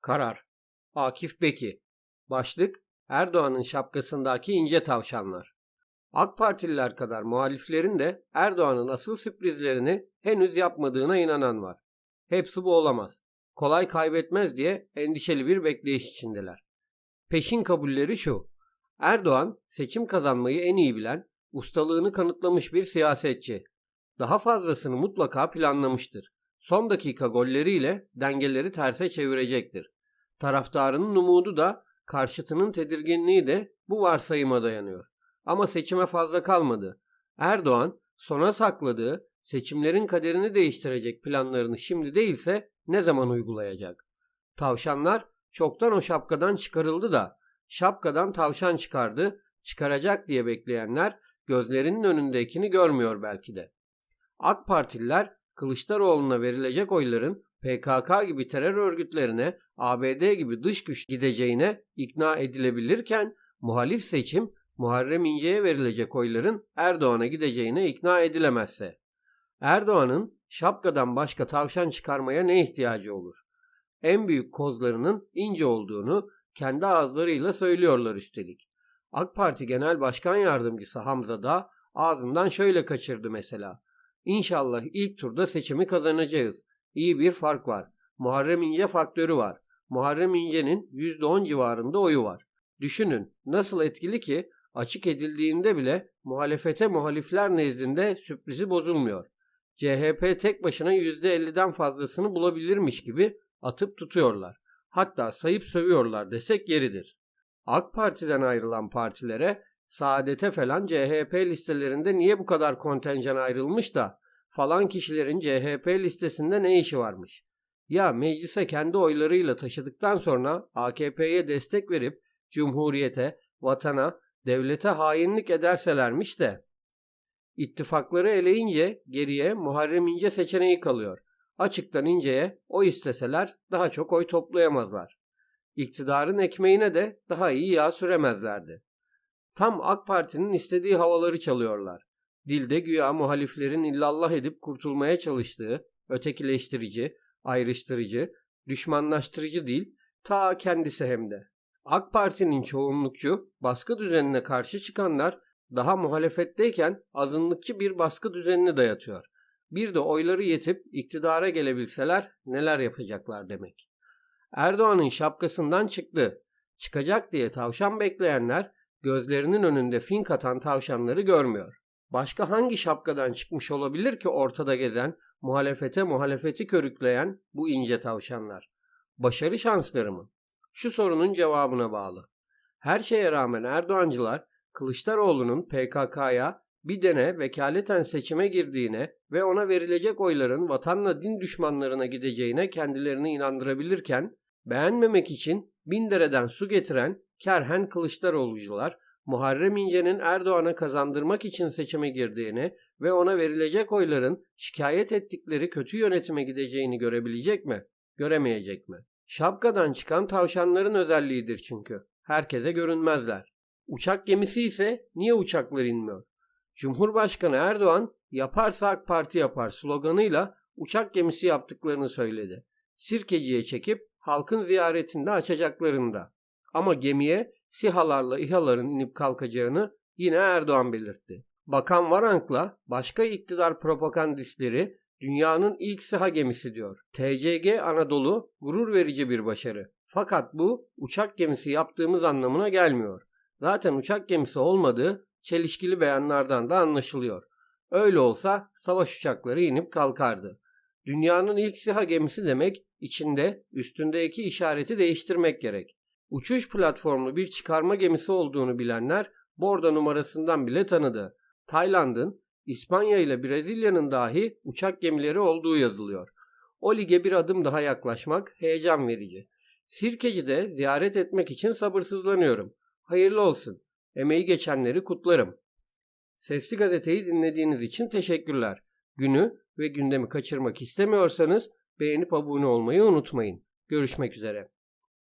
Karar Akif Beki Başlık Erdoğan'ın şapkasındaki ince tavşanlar. AK Partililer kadar muhaliflerin de Erdoğan'ın asıl sürprizlerini henüz yapmadığına inanan var. Hepsi bu olamaz. Kolay kaybetmez diye endişeli bir bekleyiş içindeler. Peşin kabulleri şu. Erdoğan seçim kazanmayı en iyi bilen, ustalığını kanıtlamış bir siyasetçi. Daha fazlasını mutlaka planlamıştır. Son dakika golleriyle dengeleri terse çevirecektir. Taraftarının umudu da karşıtının tedirginliği de bu varsayıma dayanıyor. Ama seçime fazla kalmadı. Erdoğan sona sakladığı seçimlerin kaderini değiştirecek planlarını şimdi değilse ne zaman uygulayacak? Tavşanlar çoktan o şapkadan çıkarıldı da şapkadan tavşan çıkardı, çıkaracak diye bekleyenler gözlerinin önündekini görmüyor belki de. AK Partililer Kılıçdaroğlu'na verilecek oyların PKK gibi terör örgütlerine, ABD gibi dış güç gideceğine ikna edilebilirken muhalif seçim Muharrem İnce'ye verilecek oyların Erdoğan'a gideceğine ikna edilemezse. Erdoğan'ın şapkadan başka tavşan çıkarmaya ne ihtiyacı olur? En büyük kozlarının ince olduğunu kendi ağızlarıyla söylüyorlar üstelik. AK Parti Genel Başkan Yardımcısı Hamza da ağzından şöyle kaçırdı mesela. İnşallah ilk turda seçimi kazanacağız. İyi bir fark var. Muharrem İnce faktörü var. Muharrem İnce'nin %10 civarında oyu var. Düşünün nasıl etkili ki açık edildiğinde bile muhalefete muhalifler nezdinde sürprizi bozulmuyor. CHP tek başına %50'den fazlasını bulabilirmiş gibi atıp tutuyorlar. Hatta sayıp sövüyorlar desek yeridir. AK Parti'den ayrılan partilere Saadete falan CHP listelerinde niye bu kadar kontenjan ayrılmış da falan kişilerin CHP listesinde ne işi varmış? Ya meclise kendi oylarıyla taşıdıktan sonra AKP'ye destek verip Cumhuriyete, vatana, devlete hainlik ederselermiş de ittifakları eleyince geriye Muharrem İnce seçeneği kalıyor. Açıktan inceye o isteseler daha çok oy toplayamazlar. İktidarın ekmeğine de daha iyi yağ süremezlerdi. Tam AK Parti'nin istediği havaları çalıyorlar. Dilde güya muhaliflerin illallah edip kurtulmaya çalıştığı ötekileştirici, ayrıştırıcı, düşmanlaştırıcı değil, ta kendisi hem de. AK Parti'nin çoğunlukçu, baskı düzenine karşı çıkanlar daha muhalefetteyken azınlıkçı bir baskı düzenini dayatıyor. Bir de oyları yetip iktidara gelebilseler neler yapacaklar demek. Erdoğan'ın şapkasından çıktı. Çıkacak diye tavşan bekleyenler gözlerinin önünde fink atan tavşanları görmüyor. Başka hangi şapkadan çıkmış olabilir ki ortada gezen, muhalefete muhalefeti körükleyen bu ince tavşanlar? Başarı şansları mı? Şu sorunun cevabına bağlı. Her şeye rağmen Erdoğancılar Kılıçdaroğlu'nun PKK'ya bir dene vekaleten seçime girdiğine ve ona verilecek oyların vatanla din düşmanlarına gideceğine kendilerini inandırabilirken beğenmemek için bin dereden su getiren kerhen Kılıçdaroğlucular Muharrem İnce'nin Erdoğan'a kazandırmak için seçime girdiğini ve ona verilecek oyların şikayet ettikleri kötü yönetime gideceğini görebilecek mi? Göremeyecek mi? Şapkadan çıkan tavşanların özelliğidir çünkü. Herkese görünmezler. Uçak gemisi ise niye uçaklar inmiyor? Cumhurbaşkanı Erdoğan yaparsa AK Parti yapar sloganıyla uçak gemisi yaptıklarını söyledi. Sirkeciye çekip halkın ziyaretinde açacaklarında. Ama gemiye SİHA'larla İHA'ların inip kalkacağını yine Erdoğan belirtti. Bakan Varank'la başka iktidar propagandistleri dünyanın ilk SİHA gemisi diyor. TCG Anadolu gurur verici bir başarı. Fakat bu uçak gemisi yaptığımız anlamına gelmiyor. Zaten uçak gemisi olmadığı çelişkili beyanlardan da anlaşılıyor. Öyle olsa savaş uçakları inip kalkardı. Dünyanın ilk SİHA gemisi demek içinde üstündeki işareti değiştirmek gerek. Uçuş platformlu bir çıkarma gemisi olduğunu bilenler borda numarasından bile tanıdı. Tayland'ın, İspanya ile Brezilya'nın dahi uçak gemileri olduğu yazılıyor. O lige bir adım daha yaklaşmak heyecan verici. Sirkeci'de ziyaret etmek için sabırsızlanıyorum. Hayırlı olsun. Emeği geçenleri kutlarım. Sesli gazeteyi dinlediğiniz için teşekkürler. Günü ve gündemi kaçırmak istemiyorsanız beğenip abone olmayı unutmayın. Görüşmek üzere.